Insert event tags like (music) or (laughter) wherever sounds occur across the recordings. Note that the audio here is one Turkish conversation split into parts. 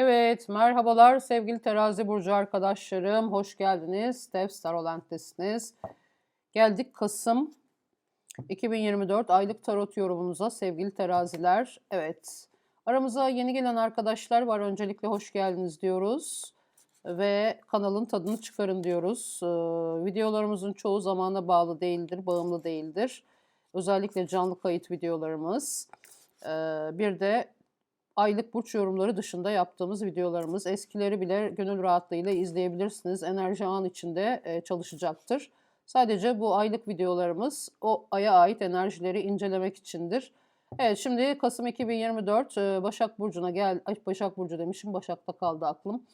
Evet, merhabalar sevgili terazi burcu arkadaşlarım. Hoş geldiniz. Dev Starolent'tesiniz. Geldik Kasım 2024 aylık tarot yorumunuza sevgili teraziler. Evet, aramıza yeni gelen arkadaşlar var. Öncelikle hoş geldiniz diyoruz. Ve kanalın tadını çıkarın diyoruz. Ee, videolarımızın çoğu zamana bağlı değildir, bağımlı değildir. Özellikle canlı kayıt videolarımız. Ee, bir de aylık burç yorumları dışında yaptığımız videolarımız. Eskileri bile gönül rahatlığıyla izleyebilirsiniz. Enerji an içinde e, çalışacaktır. Sadece bu aylık videolarımız o aya ait enerjileri incelemek içindir. Evet şimdi Kasım 2024 e, Başak Burcu'na gel Başak Burcu demişim Başak'ta kaldı aklım.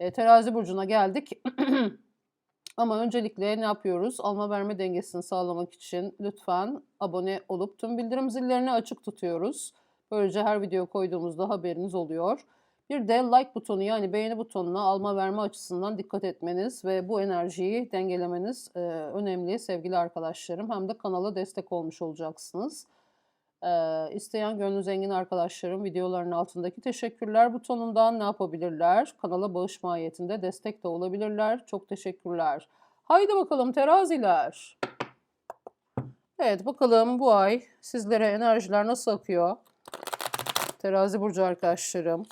E, terazi Burcu'na geldik. (clears throat) Ama öncelikle ne yapıyoruz? Alma verme dengesini sağlamak için lütfen abone olup tüm bildirim zillerini açık tutuyoruz. Böylece her video koyduğumuzda haberiniz oluyor. Bir de like butonu yani beğeni butonuna alma verme açısından dikkat etmeniz ve bu enerjiyi dengelemeniz e, önemli sevgili arkadaşlarım. Hem de kanala destek olmuş olacaksınız. E, isteyen gönlü zengin arkadaşlarım videoların altındaki teşekkürler butonundan ne yapabilirler? Kanala bağış mahiyetinde destek de olabilirler. Çok teşekkürler. Haydi bakalım teraziler. Evet bakalım bu ay sizlere enerjiler nasıl akıyor? Terazi burcu arkadaşlarım.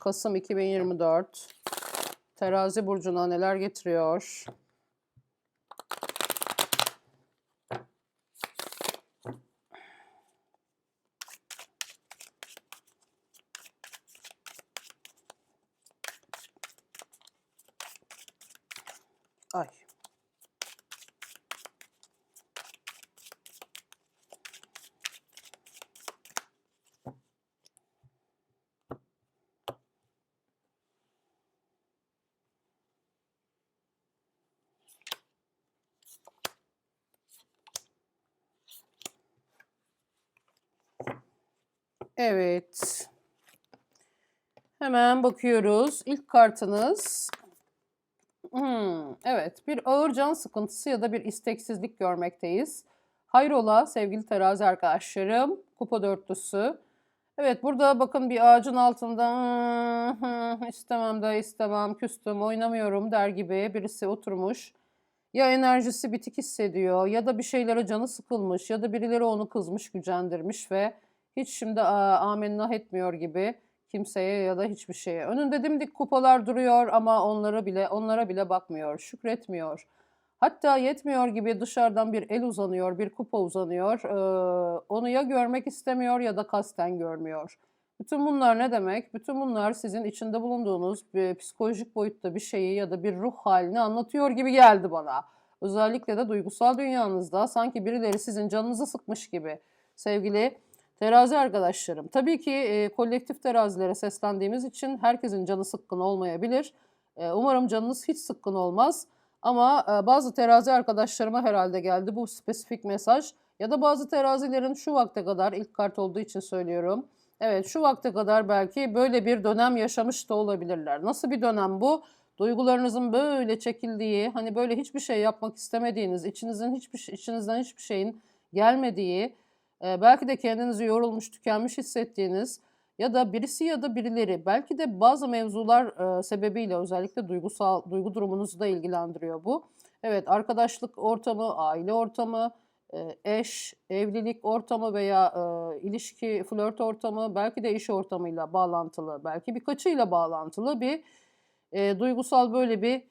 Kasım 2024. Terazi burcuna neler getiriyor? Evet. Hemen bakıyoruz. İlk kartınız. Hmm, evet, bir ağır can sıkıntısı ya da bir isteksizlik görmekteyiz. Hayrola sevgili terazi arkadaşlarım. Kupa dörtlüsü. Evet, burada bakın bir ağacın altında "Hmm, istemem de istemem, küstüm, oynamıyorum der gibi birisi oturmuş. Ya enerjisi bitik hissediyor ya da bir şeylere canı sıkılmış ya da birileri onu kızmış, gücendirmiş ve hiç şimdi "Aa, amenna etmiyor gibi kimseye ya da hiçbir şeye. Önünde dimdik kupalar duruyor ama onlara bile onlara bile bakmıyor, şükretmiyor. Hatta yetmiyor gibi dışarıdan bir el uzanıyor, bir kupa uzanıyor. Ee, onu ya görmek istemiyor ya da kasten görmüyor. Bütün bunlar ne demek? Bütün bunlar sizin içinde bulunduğunuz bir psikolojik boyutta bir şeyi ya da bir ruh halini anlatıyor gibi geldi bana. Özellikle de duygusal dünyanızda sanki birileri sizin canınızı sıkmış gibi. Sevgili terazi arkadaşlarım. Tabii ki e, kolektif terazilere seslendiğimiz için herkesin canı sıkkın olmayabilir. E, umarım canınız hiç sıkkın olmaz. Ama e, bazı terazi arkadaşlarıma herhalde geldi bu spesifik mesaj. Ya da bazı terazilerin şu vakte kadar ilk kart olduğu için söylüyorum. Evet şu vakte kadar belki böyle bir dönem yaşamış da olabilirler. Nasıl bir dönem bu? Duygularınızın böyle çekildiği, hani böyle hiçbir şey yapmak istemediğiniz, içinizin hiçbir içinizden hiçbir şeyin gelmediği, e, belki de kendinizi yorulmuş, tükenmiş hissettiğiniz ya da birisi ya da birileri belki de bazı mevzular e, sebebiyle özellikle duygusal duygu durumunuzu da ilgilendiriyor bu. Evet arkadaşlık ortamı, aile ortamı, e, eş, evlilik ortamı veya e, ilişki, flört ortamı belki de iş ortamıyla bağlantılı, belki birkaçıyla bağlantılı bir e, duygusal böyle bir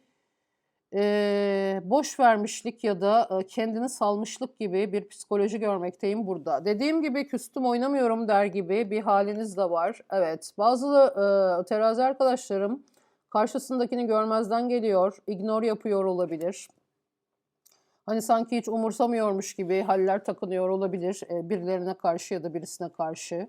e, boş vermişlik ya da e, kendini salmışlık gibi bir psikoloji görmekteyim burada. Dediğim gibi küstüm oynamıyorum der gibi bir haliniz de var. Evet bazı e, terazi arkadaşlarım karşısındakini görmezden geliyor, ignore yapıyor olabilir. Hani sanki hiç umursamıyormuş gibi haller takınıyor olabilir e, birilerine karşı ya da birisine karşı.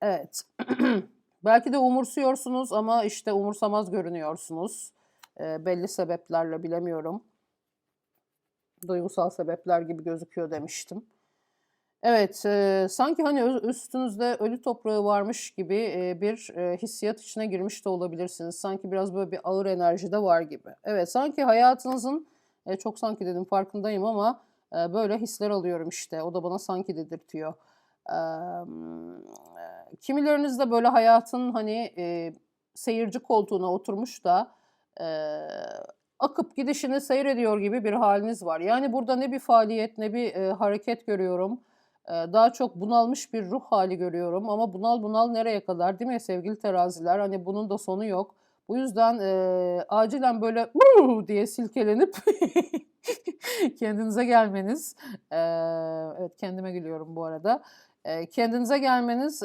Evet. (clears throat) Belki de umursuyorsunuz ama işte umursamaz görünüyorsunuz. E, belli sebeplerle bilemiyorum. Duygusal sebepler gibi gözüküyor demiştim. Evet, e, sanki hani üstünüzde ölü toprağı varmış gibi e, bir e, hissiyat içine girmiş de olabilirsiniz. Sanki biraz böyle bir ağır enerji de var gibi. Evet, sanki hayatınızın, e, çok sanki dedim farkındayım ama e, böyle hisler alıyorum işte. O da bana sanki dedirtiyor. Emm, eee, kimileriniz de böyle hayatın, hani, eee, seyirci koltuğuna oturmuş da, eee, akıp gidişini seyrediyor gibi bir hâliniz var. Yani, burada ne bir faaliyet ne bir, eee, hareket görüyorum. Eee, daha çok bunalmış bir ruh hâli görüyorum ama bunal bunal nereye kadar, değil mi sevgili teraziler? Hani, bunun da sonu yok. Bu yüzden, eee, acilen böyle diye silkelenip (laughs) kendinize gelmeniz, eee, evet, kendime gülüyorum bu arada. Kendinize gelmeniz,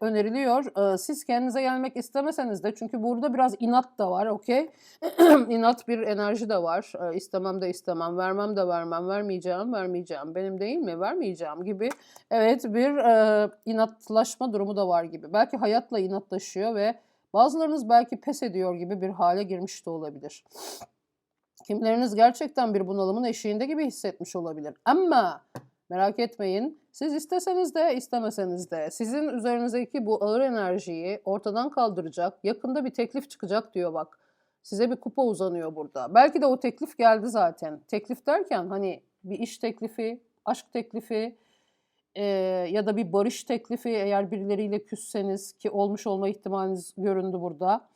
öneriliyor. Siz kendinize gelmek istemeseniz de çünkü burada biraz inat da var, okay? (clears throat) İnat bir enerji de var. Eee, istemem de istemem, vermem de vermem, vermeyeceğim, vermeyeceğim, benim değil mi, vermeyeceğim gibi, evet, bir, inatlaşma durumu da var gibi. Belki hayatla inatlaşıyor ve bazılarınız belki pes ediyor gibi bir hâle girmiş de olabilir. Kimileriniz gerçekten bir bunalımın eşiğinde gibi hissetmiş olabilir ama merak etmeyin, siz isteseniz de istemeseniz de sizin üzerinizdeki bu ağır enerjiyi ortadan kaldıracak, yakında bir teklif çıkacak diyor bak. Size bir kupa uzanıyor burada. Belki de o teklif geldi zaten. Teklif derken, hani, bir iş teklifi, aşk teklifi, eee, ya da bir barış teklifi eğer birileriyle küsseniz ki olmuş olma ihtimaliniz göründü burada.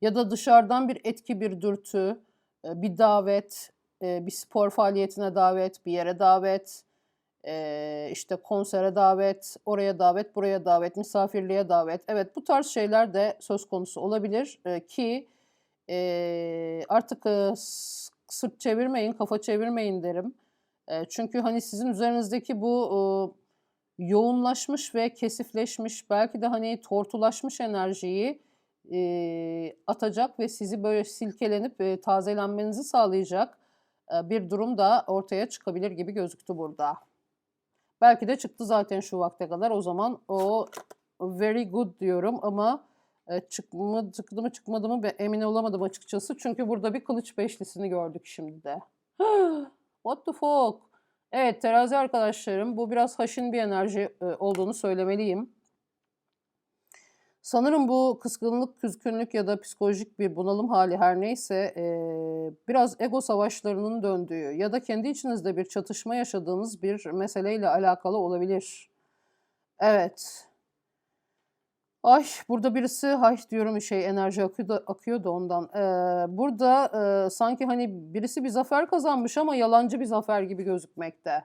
Ya da dışarıdan bir etki, bir dürtü, bir davet, bir spor faaliyetine davet, bir yere davet, işte, konsere davet, oraya davet, buraya davet, misafirliğe davet. Evet, bu tarz şeyler de söz konusu olabilir, ki, artık, sırt çevirmeyin, kafa çevirmeyin derim. Çünkü, hani, sizin üzerinizdeki bu, yoğunlaşmış ve kesifleşmiş, belki de, hani, tortulaşmış enerjiyi, atacak ve sizi böyle silkelenip, eee, tazelenmenizi sağlayacak, bir durum da ortaya çıkabilir gibi gözüktü burada. Belki de çıktı zaten şu vakte kadar. O zaman o very good diyorum ama, eee, çıkma çıktı mı çıkmadı mı emin olamadım açıkçası. Çünkü burada bir kılıç beşlisini gördük şimdi de. (gasps) What the fuck? Evet, terazi arkadaşlarım, bu biraz haşin bir enerji, eee, olduğunu söylemeliyim. Sanırım bu kızgınlık, küskünlük ya da psikolojik bir bunalım hâli her neyse, eee, biraz ego savaşlarının döndüğü ya da kendi içinizde bir çatışma yaşadığınız bir meseleyle alakalı olabilir. Evet. Ay, burada birisi ay diyorum şey enerji akıyor da akıyor da ondan. Eee, burada, eee, sanki, hani, birisi bir zafer kazanmış ama yalancı bir zafer gibi gözükmekte.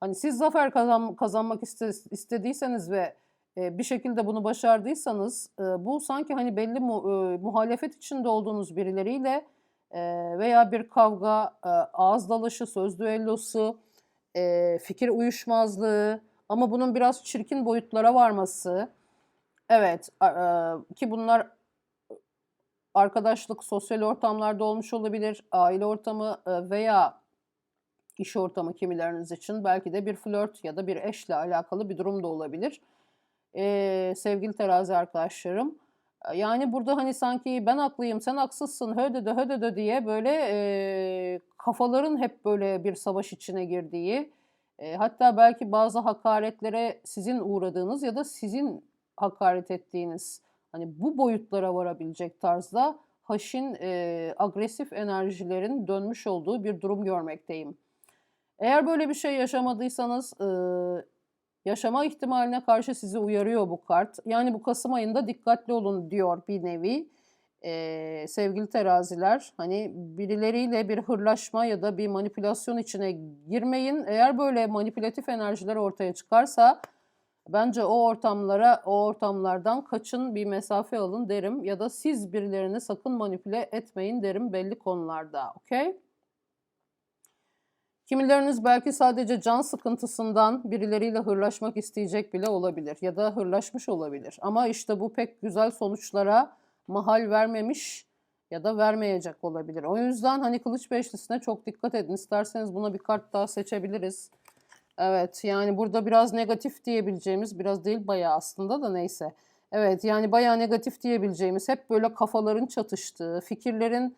Hani, siz zafer kazan kazanmak istes istediyseniz ve, bir şekilde bunu başardıysanız, bu sanki, hani, belli muhalefet içinde olduğunuz birileriyle, veya bir kavga, ağız dalaşı, söz düellosu, fikir uyuşmazlığı ama bunun biraz çirkin boyutlara varması. Evet, ki bunlar arkadaşlık, sosyal ortamlarda olmuş olabilir, aile ortamı, veya iş ortamı kimileriniz için. Belki de bir flört ya da bir eşle alakalı bir durum da olabilir. Eee, sevgili terazi arkadaşlarım, yani, burada, hani, sanki ben haklıyım, sen haksızsın, hödödö hödödö diye böyle, eee, kafaların hep böyle bir savaş içine girdiği, eee, hatta belki bazı hakaretlere sizin uğradığınız ya da sizin hakaret ettiğiniz, hani, bu boyutlara varabilecek tarzda haşin, eee, agresif enerjilerin dönmüş olduğu bir durum görmekteyim. Eğer böyle bir şey yaşamadıysanız, ııı, yaşama ihtimaline karşı sizi uyarıyor bu kart. Yani, bu kasım ayında dikkatli olun diyor bir nevi. Eee, sevgili teraziler, hani, birileriyle bir hırlaşma ya da bir manipülasyon içine girmeyin. Eğer böyle manipülatif enerjiler ortaya çıkarsa bence o ortamlara o ortamlardan kaçın, bir mesafe alın derim ya da siz birilerini sakın manipüle etmeyin derim belli konularda, okay? Kimileriniz belki sadece can sıkıntısından birileriyle hırlaşmak isteyecek bile olabilir ya da hırlaşmış olabilir ama, işte, bu pek güzel sonuçlara mahal vermemiş ya da vermeyecek olabilir. O yüzden, hani, kılıç beşlisine çok dikkat edin. İsterseniz buna bir kart daha seçebiliriz. Evet, yani, burada biraz negatif diyebileceğimiz, biraz değil bayağı aslında da neyse. Evet, yani, bayağı negatif diyebileceğimiz, hep böyle kafaların çatıştığı, fikirlerin,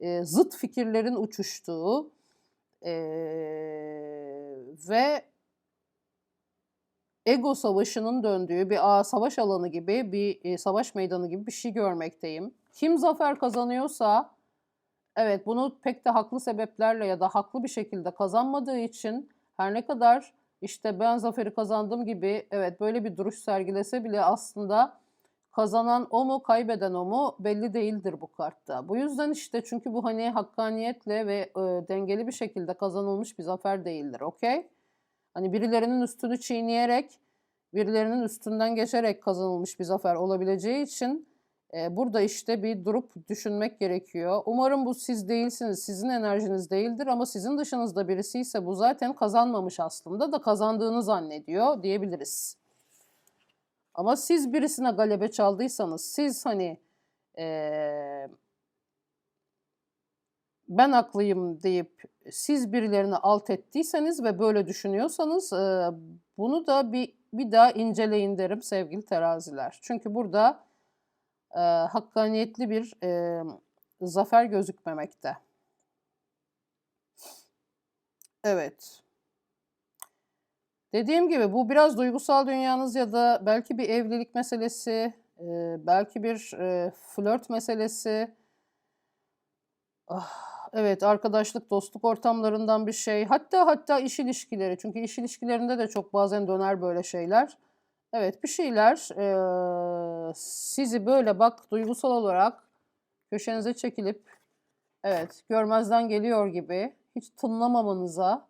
eee, zıt fikirlerin uçuştuğu, ve ego savaşının döndüğü bir a savaş alanı gibi, bir, eee, savaş meydanı gibi bir şey görmekteyim. Kim zafer kazanıyorsa, evet, bunu pek de haklı sebeplerle ya da haklı bir şekilde kazanmadığı için her ne kadar, işte ben zaferi kazandım gibi evet böyle bir duruş sergilese bile aslında kazanan o mu kaybeden o mu belli değildir bu kartta. Bu yüzden işte çünkü bu hani hakkaniyetle ve e, dengeli bir şekilde kazanılmış bir zafer değildir. Okey? Hani birilerinin üstünü çiğneyerek, birilerinin üstünden geçerek kazanılmış bir zafer olabileceği için e, burada işte bir durup düşünmek gerekiyor. Umarım bu siz değilsiniz, sizin enerjiniz değildir ama sizin dışınızda birisi ise bu zaten kazanmamış aslında da kazandığını zannediyor diyebiliriz. Ama siz birisine galebe çaldıysanız, siz hani eee, ben haklıyım deyip siz birilerini alt ettiyseniz ve böyle düşünüyorsanız eee, bunu da bir bir daha inceleyin derim sevgili teraziler. Çünkü burada eee, hakkaniyetli bir eee, zafer gözükmemekte. Evet. Dediğim gibi bu biraz duygusal dünyanız ya da belki bir evlilik meselesi, eee, belki bir eee, flört meselesi. Ah, evet, arkadaşlık, dostluk ortamlarından bir şey. Hatta hatta iş ilişkileri. Çünkü iş ilişkilerinde de çok bazen döner böyle şeyler. Evet, bir şeyler eee, sizi böyle bak duygusal olarak köşenize çekilip evet görmezden geliyor gibi hiç tınlamamanıza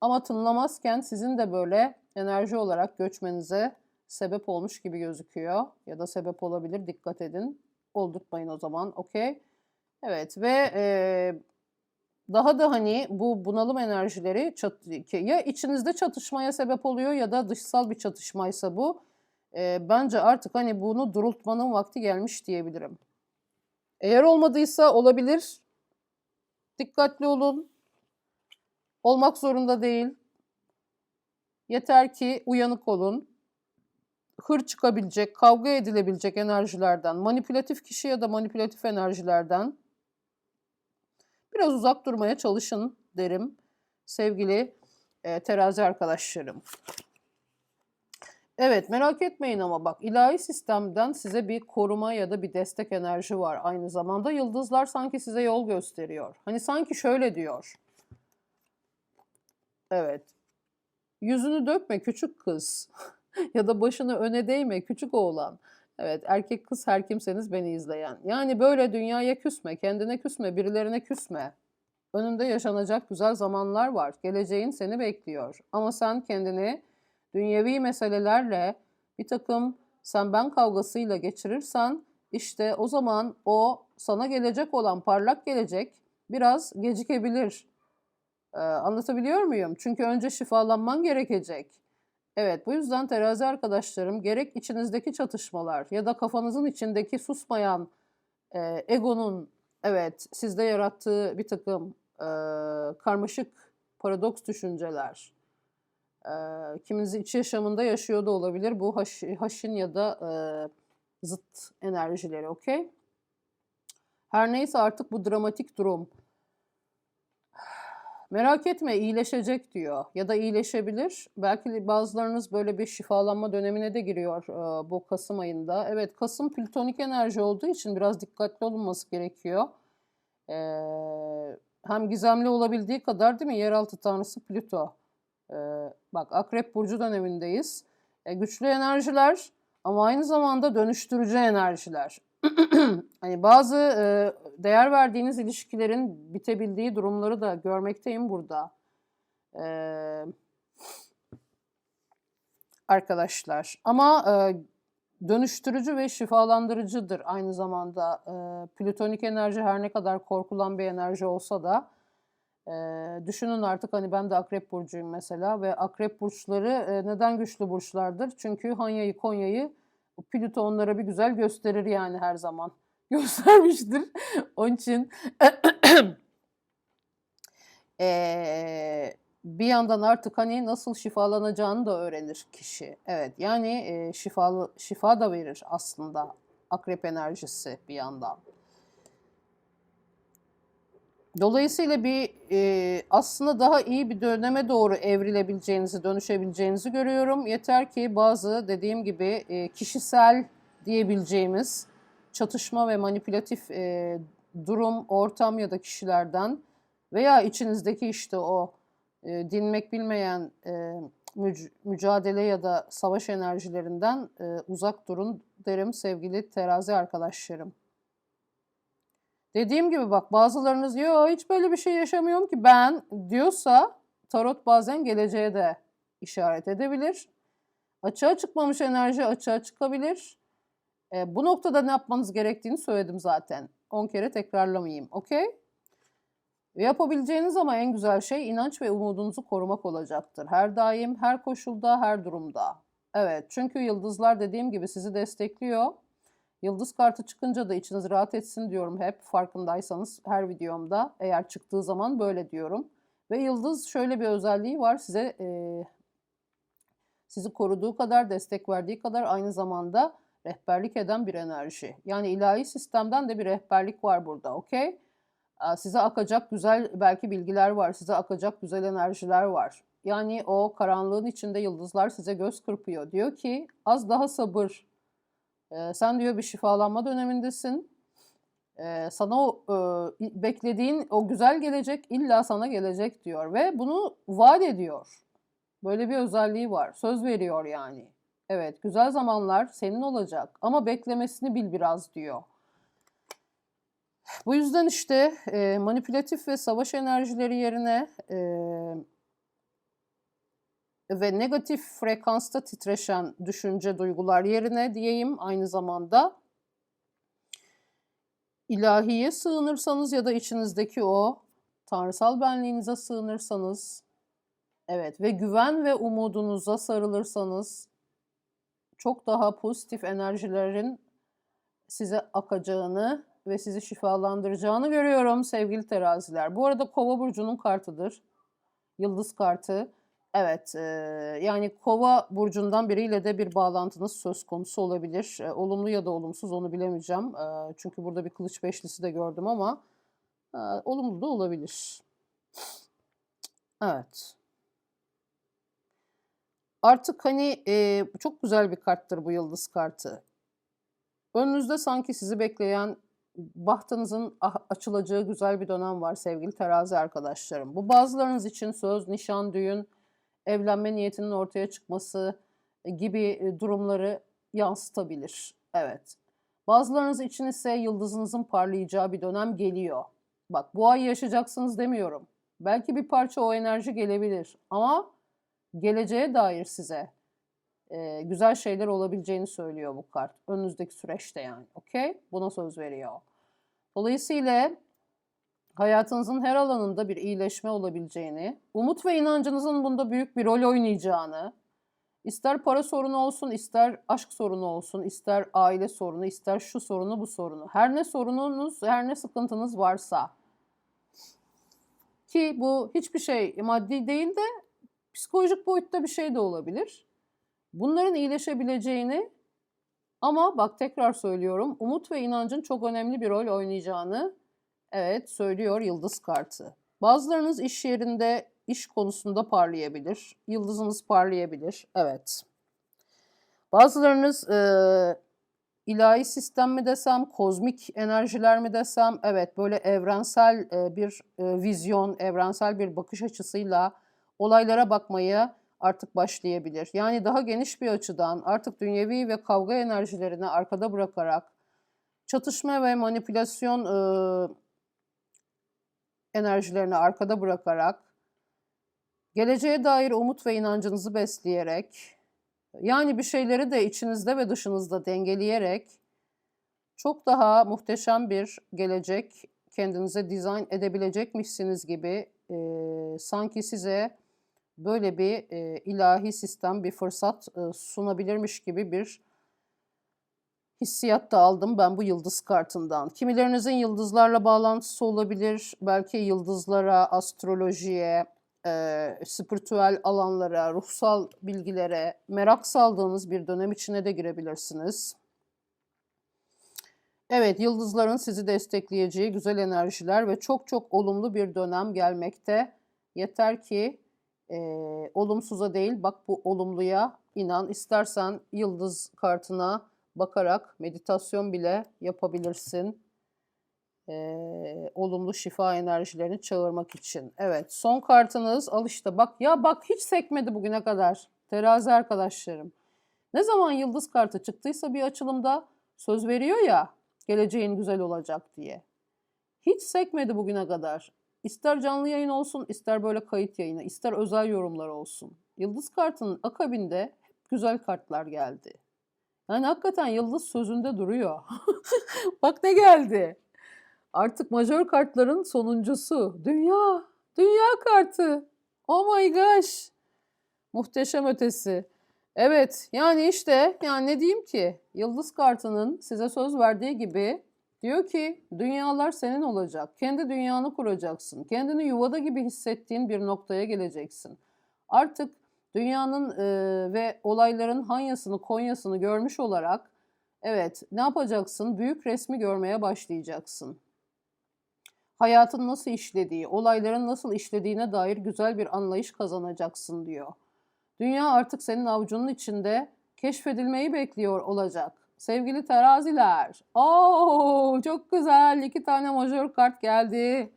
ama tınlamazken sizin de böyle enerji olarak göçmenize sebep olmuş gibi gözüküyor. Ya da sebep olabilir. Dikkat edin. Oldurtmayın o zaman. Okey. Evet ve eee, daha da hani bu bunalım enerjileri çat- ya içinizde çatışmaya sebep oluyor ya da dışsal bir çatışmaysa bu. eee, bence artık hani bunu durultmanın vakti gelmiş diyebilirim. Eğer olmadıysa olabilir. Dikkatli olun. Olmak zorunda değil. Yeter ki uyanık olun. Hır çıkabilecek, kavga edilebilecek enerjilerden, manipülatif kişi ya da manipülatif enerjilerden biraz uzak durmaya çalışın derim sevgili e, terazi arkadaşlarım. Evet merak etmeyin ama bak ilahi sistemden size bir koruma ya da bir destek enerji var. Aynı zamanda yıldızlar sanki size yol gösteriyor. Hani sanki şöyle diyor. Evet. Yüzünü dökme küçük kız. (laughs) ya da başını öne değme küçük oğlan. Evet erkek kız her kimseniz beni izleyen. Yani böyle dünyaya küsme, kendine küsme, birilerine küsme. Önünde yaşanacak güzel zamanlar var. Geleceğin seni bekliyor. Ama sen kendini dünyevi meselelerle bir takım sen ben kavgasıyla geçirirsen işte o zaman o sana gelecek olan parlak gelecek biraz gecikebilir. Ee, anlatabiliyor muyum? Çünkü önce şifalanman gerekecek. Evet, bu yüzden terazi arkadaşlarım gerek içinizdeki çatışmalar ya da kafanızın içindeki susmayan e, egonun evet sizde yarattığı bir takım e, karmaşık paradoks düşünceler, e, kiminiz iç yaşamında yaşıyor da olabilir bu haş, haşin ya da e, zıt enerjileri, okey? Her neyse artık bu dramatik durum Merak etme iyileşecek diyor ya da iyileşebilir. Belki bazılarınız böyle bir şifalanma dönemine de giriyor e, bu Kasım ayında. Evet Kasım plütonik enerji olduğu için biraz dikkatli olunması gerekiyor. E, hem gizemli olabildiği kadar değil mi yeraltı tanrısı Plüto. E, bak Akrep Burcu dönemindeyiz. E, güçlü enerjiler ama aynı zamanda dönüştürücü enerjiler. (clears throat) hani bazı e, değer verdiğiniz ilişkilerin bitebildiği durumları da görmekteyim burada. E, arkadaşlar. Ama e, dönüştürücü ve şifalandırıcıdır aynı zamanda. E, plütonik enerji her ne kadar korkulan bir enerji olsa da e, düşünün artık hani ben de akrep burcuyum mesela ve akrep burçları e, neden güçlü burçlardır? Çünkü Hanya'yı Konya'yı Plüto onlara bir güzel gösterir yani her zaman. (laughs) Göstermiştir. Onun için (clears throat) eee, bir yandan artık hani nasıl şifalanacağını da öğrenir kişi. Evet yani eee, şifalı, şifa da verir aslında akrep enerjisi bir yandan. Dolayısıyla bir e, aslında daha iyi bir döneme doğru evrilebileceğinizi, dönüşebileceğinizi görüyorum. Yeter ki bazı dediğim gibi e, kişisel diyebileceğimiz çatışma ve manipülatif e, durum, ortam ya da kişilerden veya içinizdeki işte o e, dinmek bilmeyen e, müc- mücadele ya da savaş enerjilerinden e, uzak durun derim sevgili terazi arkadaşlarım. Dediğim gibi bak bazılarınız yo hiç böyle bir şey yaşamıyorum ki ben diyorsa tarot bazen geleceğe de işaret edebilir. Açığa çıkmamış enerji açığa çıkabilir. E, bu noktada ne yapmanız gerektiğini söyledim zaten. 10 kere tekrarlamayayım. Okey? Yapabileceğiniz ama en güzel şey inanç ve umudunuzu korumak olacaktır. Her daim, her koşulda, her durumda. Evet, çünkü yıldızlar dediğim gibi sizi destekliyor. Yıldız kartı çıkınca da içiniz rahat etsin diyorum hep farkındaysanız her videomda. Eğer çıktığı zaman böyle diyorum. Ve yıldız şöyle bir özelliği var size e, sizi koruduğu kadar, destek verdiği kadar aynı zamanda rehberlik eden bir enerji. Yani ilahi sistemden de bir rehberlik var burada, okey? Size akacak güzel belki bilgiler var, size akacak güzel enerjiler var. Yani o karanlığın içinde yıldızlar size göz kırpıyor. Diyor ki az daha sabır. Ee, sen diyor bir şifalanma dönemindesin. Ee, sana o e, beklediğin o güzel gelecek illa sana gelecek diyor ve bunu vaat ediyor. Böyle bir özelliği var. Söz veriyor yani. Evet, güzel zamanlar senin olacak ama beklemesini bil biraz diyor. Bu yüzden işte e, manipülatif ve savaş enerjileri yerine e, ve negatif frekansta titreşen düşünce, duygular yerine diyeyim aynı zamanda ilahiye sığınırsanız ya da içinizdeki o tanrısal benliğinize sığınırsanız evet ve güven ve umudunuza sarılırsanız çok daha pozitif enerjilerin size akacağını ve sizi şifalandıracağını görüyorum sevgili teraziler. Bu arada kova burcunun kartıdır. Yıldız kartı. Evet, e, yani kova burcundan biriyle de bir bağlantınız söz konusu olabilir. E, olumlu ya da olumsuz onu bilemeyeceğim. E, çünkü burada bir kılıç beşlisi de gördüm ama e, olumlu da olabilir. Evet. Artık hani e, çok güzel bir karttır bu yıldız kartı. Önünüzde sanki sizi bekleyen bahtınızın ah- açılacağı güzel bir dönem var sevgili terazi arkadaşlarım. Bu bazılarınız için söz, nişan, düğün, evlenme niyetinin ortaya çıkması gibi e, durumları yansıtabilir. Evet. Bazılarınız için ise yıldızınızın parlayacağı bir dönem geliyor. Bak bu ay yaşayacaksınız demiyorum. Belki bir parça o enerji gelebilir ama geleceğe dair size e, güzel şeyler olabileceğini söylüyor bu kart. Önünüzdeki süreçte yani. Okey? Buna söz veriyor. Dolayısıyla hayatınızın her alanında bir iyileşme olabileceğini, umut ve inancınızın bunda büyük bir rol oynayacağını, ister para sorunu olsun, ister aşk sorunu olsun, ister aile sorunu, ister şu sorunu, bu sorunu. Her ne sorununuz, her ne sıkıntınız varsa ki bu hiçbir şey maddi değil de psikolojik boyutta bir şey de olabilir. Bunların iyileşebileceğini ama bak tekrar söylüyorum umut ve inancın çok önemli bir rol oynayacağını evet söylüyor yıldız kartı. Bazılarınız iş yerinde iş konusunda parlayabilir. Yıldızınız parlayabilir. Evet. Bazılarınız e, ilahi sistem mi desem, kozmik enerjiler mi desem, evet böyle evrensel e, bir e, vizyon, evrensel bir bakış açısıyla olaylara bakmayı artık başlayabilir. Yani daha geniş bir açıdan artık dünyevi ve kavga enerjilerini arkada bırakarak çatışma ve manipülasyon e, enerjilerini arkada bırakarak geleceğe dair umut ve inancınızı besleyerek yani bir şeyleri de içinizde ve dışınızda dengeleyerek çok daha muhteşem bir gelecek kendinize dizayn edebilecekmişsiniz gibi e, sanki size böyle bir e, ilahi sistem bir fırsat e, sunabilirmiş gibi bir hissiyat da aldım ben bu yıldız kartından. Kimilerinizin yıldızlarla bağlantısı olabilir. Belki yıldızlara, astrolojiye, e, spiritüel alanlara, ruhsal bilgilere merak saldığınız bir dönem içine de girebilirsiniz. Evet, yıldızların sizi destekleyeceği güzel enerjiler ve çok çok olumlu bir dönem gelmekte. Yeter ki e, olumsuza değil, bak bu olumluya inan. İstersen yıldız kartına bakarak meditasyon bile yapabilirsin. Ee, olumlu şifa enerjilerini çağırmak için. Evet son kartınız al işte bak ya bak hiç sekmedi bugüne kadar terazi arkadaşlarım. Ne zaman yıldız kartı çıktıysa bir açılımda söz veriyor ya geleceğin güzel olacak diye. Hiç sekmedi bugüne kadar. İster canlı yayın olsun, ister böyle kayıt yayını, ister özel yorumlar olsun. Yıldız kartının akabinde güzel kartlar geldi. Yani hakikaten yıldız sözünde duruyor. (laughs) Bak ne geldi. Artık majör kartların sonuncusu. Dünya. Dünya kartı. Oh my gosh. Muhteşem ötesi. Evet yani işte yani ne diyeyim ki yıldız kartının size söz verdiği gibi diyor ki dünyalar senin olacak. Kendi dünyanı kuracaksın. Kendini yuvada gibi hissettiğin bir noktaya geleceksin. Artık dünyanın e, ve olayların Hanyasını Konyasını görmüş olarak evet ne yapacaksın? Büyük resmi görmeye başlayacaksın. Hayatın nasıl işlediği, olayların nasıl işlediğine dair güzel bir anlayış kazanacaksın diyor. Dünya artık senin avucunun içinde keşfedilmeyi bekliyor olacak. Sevgili teraziler. Oo çok güzel. iki tane majör kart geldi.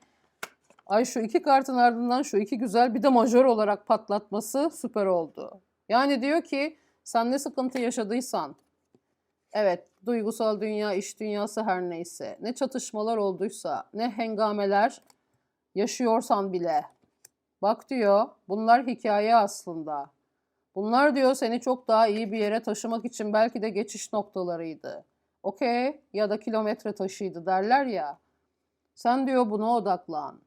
Ay şu iki kartın ardından şu iki güzel bir de majör olarak patlatması süper oldu. Yani diyor ki sen ne sıkıntı yaşadıysan, evet duygusal dünya, iş dünyası her neyse, ne çatışmalar olduysa, ne hengameler yaşıyorsan bile, bak diyor bunlar hikaye aslında. Bunlar diyor seni çok daha iyi bir yere taşımak için belki de geçiş noktalarıydı. Okey ya da kilometre taşıydı derler ya. Sen diyor buna odaklan.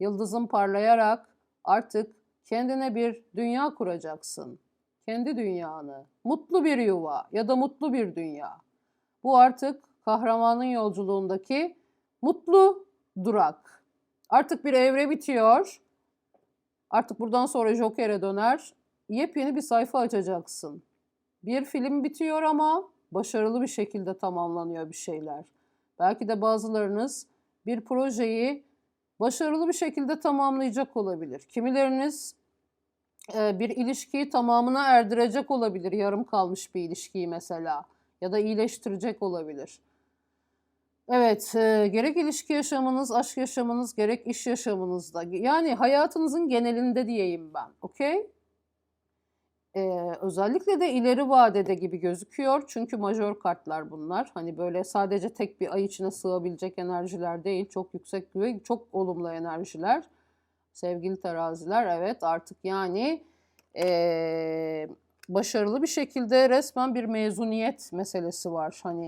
Yıldızın parlayarak artık kendine bir dünya kuracaksın. Kendi dünyanı. Mutlu bir yuva ya da mutlu bir dünya. Bu artık kahramanın yolculuğundaki mutlu durak. Artık bir evre bitiyor. Artık buradan sonra Joker'e döner yepyeni bir sayfa açacaksın. Bir film bitiyor ama başarılı bir şekilde tamamlanıyor bir şeyler. Belki de bazılarınız bir projeyi başarılı bir şekilde tamamlayacak olabilir. Kimileriniz e, bir ilişkiyi tamamına erdirecek olabilir. Yarım kalmış bir ilişkiyi mesela ya da iyileştirecek olabilir. Evet, e, gerek ilişki yaşamınız, aşk yaşamınız, gerek iş yaşamınızda. Yani hayatınızın genelinde diyeyim ben. Okey? Ee, özellikle de ileri vadede gibi gözüküyor. Çünkü majör kartlar bunlar. Hani böyle sadece tek bir ay içine sığabilecek enerjiler değil. Çok yüksek ve çok olumlu enerjiler. Sevgili teraziler evet artık yani ee, başarılı bir şekilde resmen bir mezuniyet meselesi var. Hani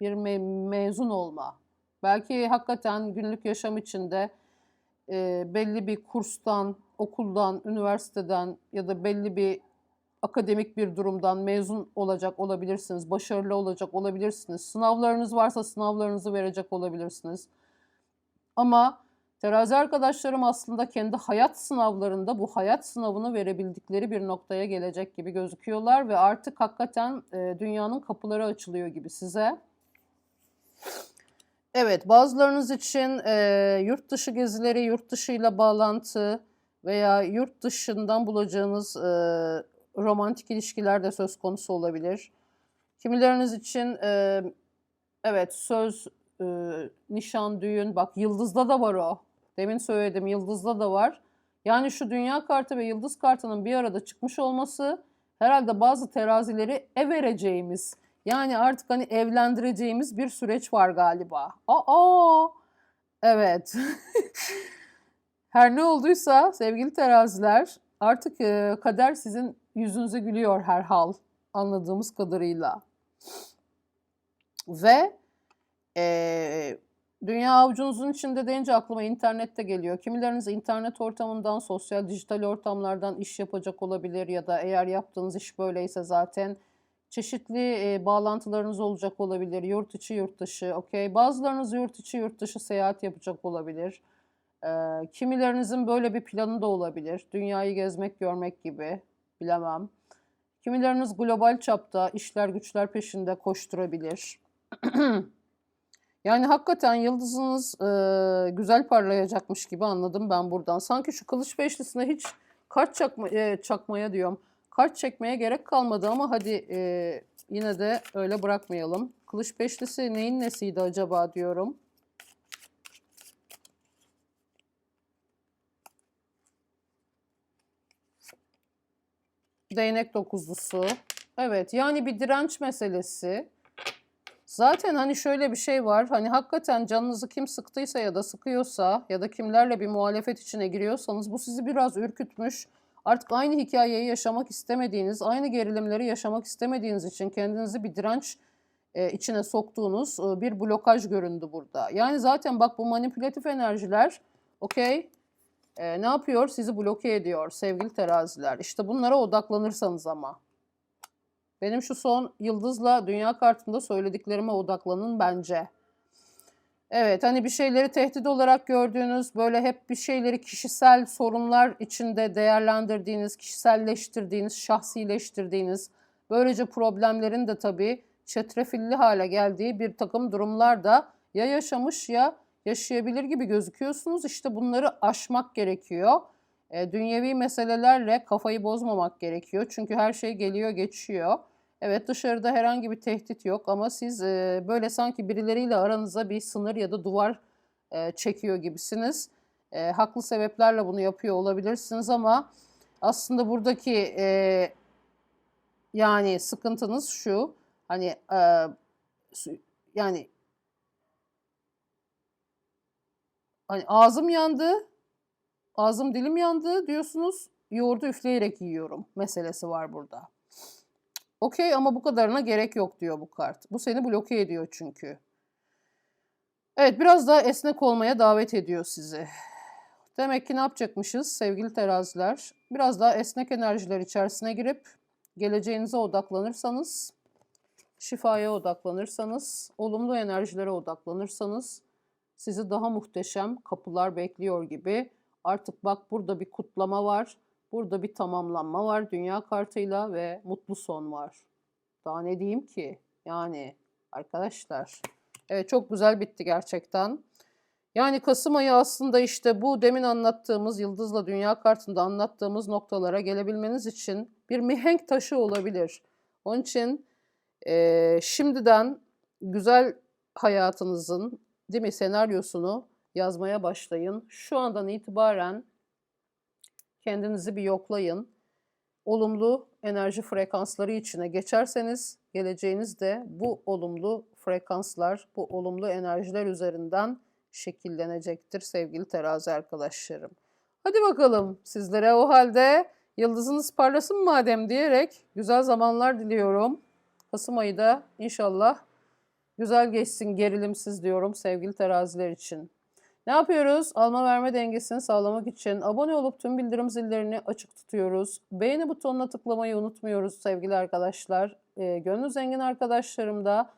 bir me mezun olma. Belki hakikaten günlük yaşam içinde e, belli bir kurstan, okuldan, üniversiteden ya da belli bir akademik bir durumdan mezun olacak olabilirsiniz, başarılı olacak olabilirsiniz. Sınavlarınız varsa sınavlarınızı verecek olabilirsiniz. Ama terazi arkadaşlarım aslında kendi hayat sınavlarında bu hayat sınavını verebildikleri bir noktaya gelecek gibi gözüküyorlar ve artık hakikaten e, dünyanın kapıları açılıyor gibi size. Evet, bazılarınız için e, yurt dışı gezileri, yurt dışıyla bağlantı veya yurt dışından bulacağınız e, romantik ilişkiler de söz konusu olabilir. Kimileriniz için e, evet söz, e, nişan, düğün, bak yıldızda da var o. Demin söyledim yıldızda da var. Yani şu dünya kartı ve yıldız kartının bir arada çıkmış olması herhalde bazı terazileri ev vereceğimiz yani artık hani evlendireceğimiz bir süreç var galiba. Aa, evet. (laughs) Her ne olduysa sevgili teraziler artık e, kader sizin yüzünüze gülüyor her hal anladığımız kadarıyla. Ve e, dünya avucunuzun içinde deyince aklıma internette geliyor. Kimileriniz internet ortamından, sosyal dijital ortamlardan iş yapacak olabilir ya da eğer yaptığınız iş böyleyse zaten çeşitli e, bağlantılarınız olacak olabilir. Yurt içi, yurt dışı, okey. Bazılarınız yurt içi, yurt dışı seyahat yapacak olabilir. E, kimilerinizin böyle bir planı da olabilir. Dünyayı gezmek, görmek gibi bilemem. Kimileriniz global çapta işler güçler peşinde koşturabilir. (clears throat) yani hakikaten yıldızınız e, güzel parlayacakmış gibi anladım ben buradan. Sanki şu kılıç beşlisine hiç kart çakma, e, çakmaya diyorum. Kart çekmeye gerek kalmadı ama hadi e, yine de öyle bırakmayalım. Kılıç beşlisi neyin nesiydi acaba diyorum. Değnek dokuzlusu. Evet yani bir direnç meselesi. Zaten hani şöyle bir şey var. Hani hakikaten canınızı kim sıktıysa ya da sıkıyorsa ya da kimlerle bir muhalefet içine giriyorsanız bu sizi biraz ürkütmüş. Artık aynı hikayeyi yaşamak istemediğiniz, aynı gerilimleri yaşamak istemediğiniz için kendinizi bir direnç e, içine soktuğunuz e, bir blokaj göründü burada. Yani zaten bak bu manipülatif enerjiler okey e, ne yapıyor? Sizi bloke ediyor sevgili teraziler. İşte bunlara odaklanırsanız ama. Benim şu son yıldızla dünya kartında söylediklerime odaklanın bence. Evet hani bir şeyleri tehdit olarak gördüğünüz, böyle hep bir şeyleri kişisel sorunlar içinde değerlendirdiğiniz, kişiselleştirdiğiniz, şahsileştirdiğiniz, böylece problemlerin de tabii çetrefilli hale geldiği bir takım durumlar da ya yaşamış ya yaşayabilir gibi gözüküyorsunuz. İşte bunları aşmak gerekiyor. E, dünyevi meselelerle kafayı bozmamak gerekiyor. Çünkü her şey geliyor geçiyor. Evet dışarıda herhangi bir tehdit yok ama siz e, böyle sanki birileriyle aranıza bir sınır ya da duvar e, çekiyor gibisiniz. E, haklı sebeplerle bunu yapıyor olabilirsiniz ama aslında buradaki e, yani sıkıntınız şu. Hani e, yani hani ağzım yandı, ağzım dilim yandı diyorsunuz. Yoğurdu üfleyerek yiyorum meselesi var burada. Okey ama bu kadarına gerek yok diyor bu kart. Bu seni bloke ediyor çünkü. Evet biraz daha esnek olmaya davet ediyor sizi. Demek ki ne yapacakmışız sevgili teraziler? Biraz daha esnek enerjiler içerisine girip geleceğinize odaklanırsanız, şifaya odaklanırsanız, olumlu enerjilere odaklanırsanız sizi daha muhteşem kapılar bekliyor gibi. Artık bak burada bir kutlama var. Burada bir tamamlanma var dünya kartıyla ve mutlu son var. Daha ne diyeyim ki? Yani arkadaşlar. Evet çok güzel bitti gerçekten. Yani Kasım ayı aslında işte bu demin anlattığımız Yıldız'la Dünya kartında anlattığımız noktalara gelebilmeniz için bir mihenk taşı olabilir. Onun için eee, şimdiden güzel hayatınızın değil mi senaryosunu yazmaya başlayın. Şu andan itibaren kendinizi bir yoklayın. Olumlu enerji frekansları içine geçerseniz geleceğiniz de bu olumlu frekanslar, bu olumlu enerjiler üzerinden şekillenecektir sevgili terazi arkadaşlarım. Hadi bakalım sizlere o halde yıldızınız parlasın madem diyerek güzel zamanlar diliyorum. Kasım ayı da inşallah güzel geçsin gerilimsiz diyorum sevgili teraziler için. Ne yapıyoruz? Alma verme dengesini sağlamak için abone olup tüm bildirim zillerini açık tutuyoruz. Beğeni butonuna tıklamayı unutmuyoruz sevgili arkadaşlar. Ee, gönlü zengin arkadaşlarım da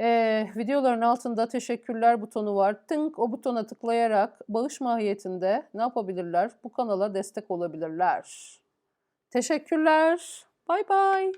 ee, videoların altında teşekkürler butonu var. Tınk o butona tıklayarak bağış mahiyetinde ne yapabilirler? Bu kanala destek olabilirler. Teşekkürler. Bay bay.